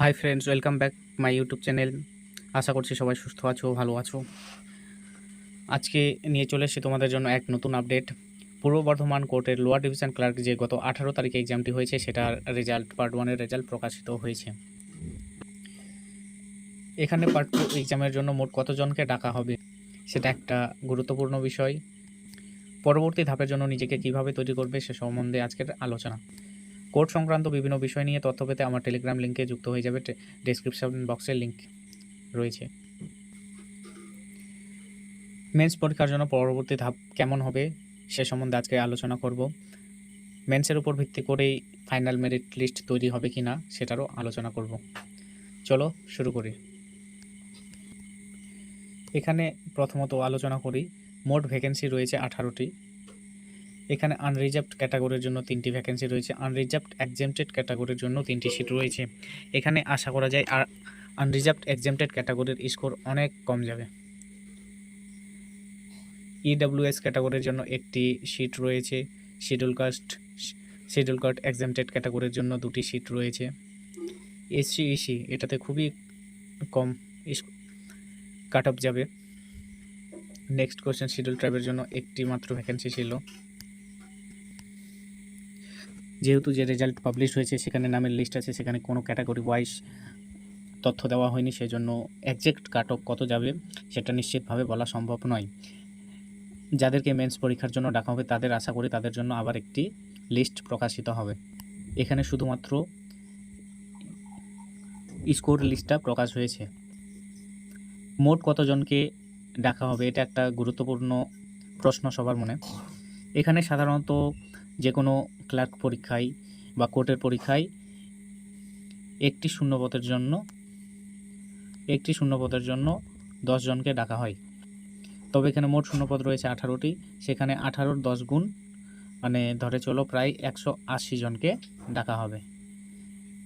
Hi friends welcome back my YouTube channel আশা করছি সবাই সুস্থ আছো, ভালো আছো। আজকে নিয়ে চলে এসেছি তোমাদের জন্য এক নতুন আপডেট পূর্ব বর্ধমান কোর্টের লোয়ার ডিভিশন ক্লার্ক যে গত আঠারো তারিখে এক্সামটি হয়েছে, সেটার রেজাল্ট পার্ট ওয়ানের রেজাল্ট প্রকাশিত হয়েছে। এখানে পার্ট টু এক্সামের জন্য মোট কতজনকে ডাকা হবে, সেটা একটা গুরুত্বপূর্ণ বিষয়। পরবর্তী ধাপের জন্য নিজেকে কীভাবে তৈরি করবে, সে সম্বন্ধে আজকের আলোচনা। কোর্ট সংক্রান্ত বিভিন্ন বিষয় নিয়ে তথ্য পেতে আমার টেলিগ্রাম লিঙ্কে যুক্ত হয়ে যাবে। ডেসক্রিপশন বক্সের লিঙ্ক রয়েছে। মেন্স পরীক্ষার জন্য পরবর্তী ধাপ কেমন হবে সে সম্বন্ধে আজকে আলোচনা করব। মেন্সের উপর ভিত্তি করেই ফাইনাল মেরিট লিস্ট তৈরি হবে কি না সেটারও আলোচনা করব। চলো শুরু করি। এখানে প্রথমত আলোচনা করি। মোট ভ্যাকেন্সি রয়েছে আঠারোটি। এখানে আনরিজার্ভড ক্যাটাগরির জন্য তিনটি ভ্যাকেন্সি রয়েছে। আনরিজার্ভড এক্সেমটেড ক্যাটাগরির জন্য তিনটি সিট রয়েছে। এখানে আশা করা যায় আর আনরিজার্ভড এক্সেমটেড ক্যাটাগরির স্কোর অনেক কম যাবে। ইডব্লিউএস ক্যাটাগরির জন্য একটি সিট রয়েছে। Schedule caste schedule caste exempted ক্যাটাগরির জন্য দুটি সিট রয়েছে। এসসি ইসি এটাতে খুবই কম কাট অফ যাবে। নেক্সট কোয়েশ্চেন শিডিউল ট্রাইবের জন্য একটি মাত্র ভ্যাকেন্সি ছিল। যেহেতু যে রেজাল্ট পাবলিশ হয়েছে, সেখানে নামের লিস্ট আছে, সেখানে কোনো ক্যাটাগরি ওয়াইজ তথ্য দেওয়া হয়নি, সেজন্য একজ্যাক্ট কাট অফ কত যাবে, সেটা নিশ্চিতভাবে বলা সম্ভব নয়। যাদেরকে মেন্স পরীক্ষার জন্য ডাকা হবে, তাদের আশা করি তাদের জন্য আবার একটি লিস্ট প্রকাশিত হবে। এখানে শুধুমাত্র স্কোর লিস্টটা প্রকাশ হয়েছে। মোট কতজনকে ডাকা হবে, এটা একটা গুরুত্বপূর্ণ প্রশ্ন সবার মনে। এখানে সাধারণত যে কোনো ক্লার্ক পরীক্ষায় বা কোর্টের পরীক্ষায় একটি শূন্যপদের জন্য, একটি শূন্যপদের জন্য জনকে ডাকা হয়। তবে এখানে মোট শূন্যপদ রয়েছে আঠারোটি। সেখানে আঠারোর দশ গুণ মানে ধরে চলো প্রায় একশো আশি জনকে ডাকা হবে।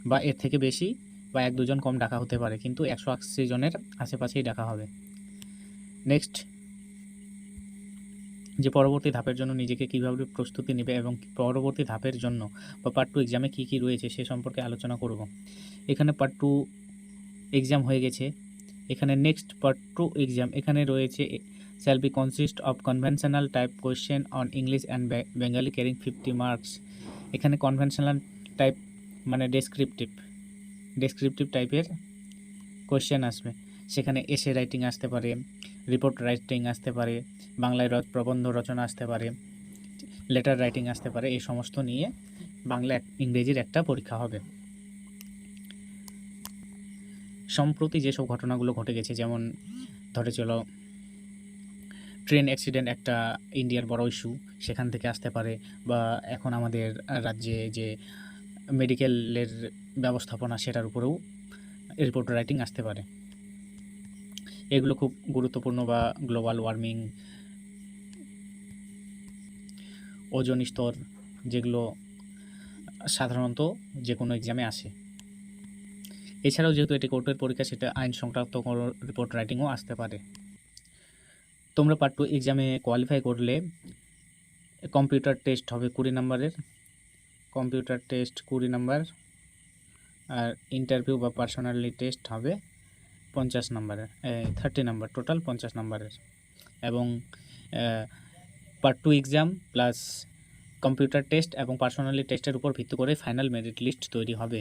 বা এর থেকে বেশি বা এক দুজন কম ডাকা হতে পারে, কিন্তু একশো আশি জনের আশেপাশেই ডাকা হবে। নেক্সট। যে পরবর্তী ধাপের জন্য নিজেকে কীভাবে প্রস্তুতি নেবে এবং পরবর্তী ধাপের জন্য বা পার্ট টু এক্সামে কী কী রয়েছে সে সম্পর্কে আলোচনা করব। এখানে পার্ট টু এক্সাম হয়ে গেছে। এখানে নেক্সট পার্ট টু এক্সাম এখানে রয়েছে shall be consist of conventional type question on English and Bengali carrying fifty marks এখানে কনভেনশনাল টাইপ মানে ডেসক্রিপটিভ ডেসক্রিপটিভ টাইপের কোয়েশ্চেন আসবে। সেখানে এসে রাইটিং আসতে পারে রিপোর্ট রাইটিং আসতে পারে, বাংলায় প্রবন্ধ রচনা আসতে পারে লেটার রাইটিং আসতে পারে, এই সমস্ত নিয়ে বাংলা ইংরেজির একটা পরীক্ষা হবে। সম্প্রতি যেসব ঘটনাগুলো ঘটে গেছে, যেমন ধরে চলো ট্রেন অ্যাক্সিডেন্ট একটা ইন্ডিয়ার বড় ইস্যু সেখান থেকে আসতে পারে বা এখন আমাদের রাজ্যে যে মেডিকেলের ব্যবস্থাপনা, সেটার উপরেও রিপোর্ট রাইটিং আসতে পারে। এগুলো খুব গুরুত্বপূর্ণ বা গ্লোবাল ওয়ার্মিং ওজন স্তর যেগুলো সাধারণত যে কোনো এক্সামে আসে। এছাড়াও যেহেতু এটি কোর্টের পরীক্ষা, সেটা আইন সংক্রান্ত কোনো রিপোর্ট রাইটিংও আসতে পারে। তোমরা পার্ট টু এক্সামে কোয়ালিফাই করলে কম্পিউটার টেস্ট হবে কুড়ি নাম্বারের। কম্পিউটার টেস্ট কুড়ি নাম্বার আর ইন্টারভিউ বা পার্সোনালি টেস্ট হবে পঞ্চাশ নাম্বারের থার্টি নাম্বার টোটাল পঞ্চাশ নাম্বারের। এবং part two exam plus computer test এবং পার্সোনালি টেস্টের উপর ভিত্তি করে ফাইনাল মেরিট লিস্ট তৈরি হবে।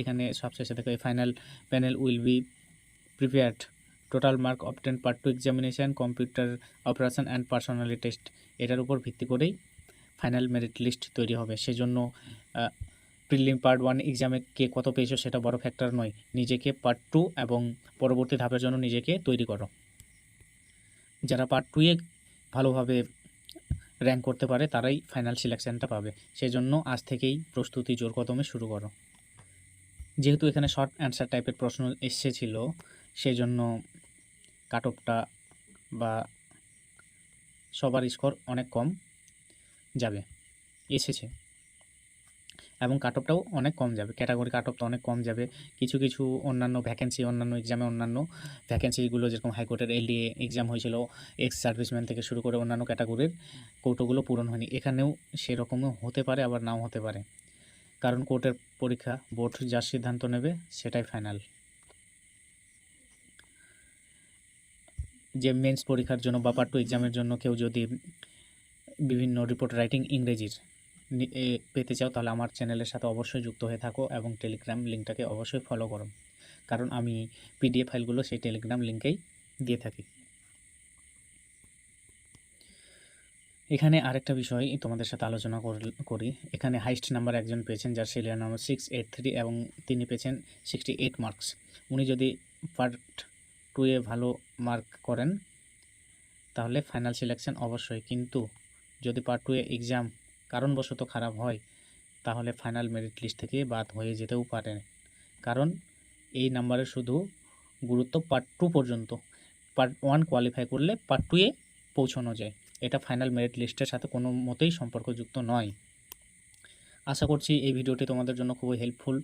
এখানে সবশেষে দেখো, এই final panel will be prepared total mark obtain part two examination computer operation and personality test এটার উপর ভিত্তি করেই ফাইনাল মেরিট লিস্ট তৈরি হবে। সেজন্য প্রিলিম পার্ট ওয়ান এক্সামে কে কত পেয়েছ সেটা বড় ফ্যাক্টর নয়। নিজেকে পার্ট টু এবং পরবর্তী ধাপের জন্য নিজেকে তৈরি করো। যারা পার্ট টুয়ে ভালোভাবে র্যাঙ্ক করতে পারে, তারাই ফাইনাল সিলেকশানটা পাবে। সেজন্য আজ থেকেই প্রস্তুতি জোর কদমে শুরু করো। যেহেতু এখানে শর্ট অ্যান্সার টাইপের প্রশ্ন এসেছিল, সেজন্য কাট অফটা বা সবার স্কোর অনেক কম যাবে। এসেছে। এবং কাট অফটাও অনেক কম যাবে। ক্যাটাগরি কাট অফটা অনেক কম যাবে। কিছু কিছু অন্যান্য ভ্যাকেন্সি অন্যান্য এক্সামে অন্যান্য ভ্যাকেন্সিগুলো যেরকম হাইকোর্টের এলডিএ এক্সাম হয়েছিল এক্স সার্ভিসম্যান থেকে শুরু করে অন্যান্য ক্যাটাগরির কৌটোগুলো পূরণ হয়নি। এখানেও সেরকমও হতে পারে, আবার নাও হতে পারে। কারণ কোর্টের পরীক্ষা বোর্ড যা সিদ্ধান্ত নেবে সেটাই ফাইনাল যে মেন্স পরীক্ষার জন্য বা পার্ট টু এক্সামের জন্য কেউ যদি বিভিন্ন রিপোর্ট রাইটিং ইংরেজির পেতে চাও তাহলে আমার চ্যানেলের সাথে অবশ্যই যুক্ত হয়ে থাকো এবং টেলিগ্রাম লিঙ্কটাকে অবশ্যই ফলো করো। কারণ আমি পিডিএফ ফাইলগুলো সেই টেলিগ্রাম লিঙ্কেই দিয়ে থাকি। এখানে আরেকটা বিষয় তোমাদের সাথে আলোচনা করি এখানে হাইস্ট নাম্বার একজন পেয়েছেন যার সিরিয়াল নাম্বার সিক্স থ্রি এবং তিনি পেয়েছেন সিক্সটি এইট মার্কস উনি যদি পার্ট টুয়ে ভালো মার্ক করেন, তাহলে ফাইনাল সিলেকশন অবশ্যই। কিন্তু যদি পার্ট টুয়ে এক্সাম কারণবশত খারাপ হয়, তাহলে ফাইনাল মেরিট লিস্ট থেকে বাদ হয়ে যেতেও পারে। কারণ এই নাম্বারে শুধু গুরুত্ব পার্ট টু পর্যন্ত পার্ট ওয়ান কোয়ালিফাই করলে পার্ট টুয়ে পৌঁছানো যায়। এটা ফাইনাল মেরিট লিস্টের সাথে কোনো মতেই সম্পর্কযুক্ত নয়। আশা করছি এই ভিডিওটি তোমাদের জন্য খুবই হেল্পফুল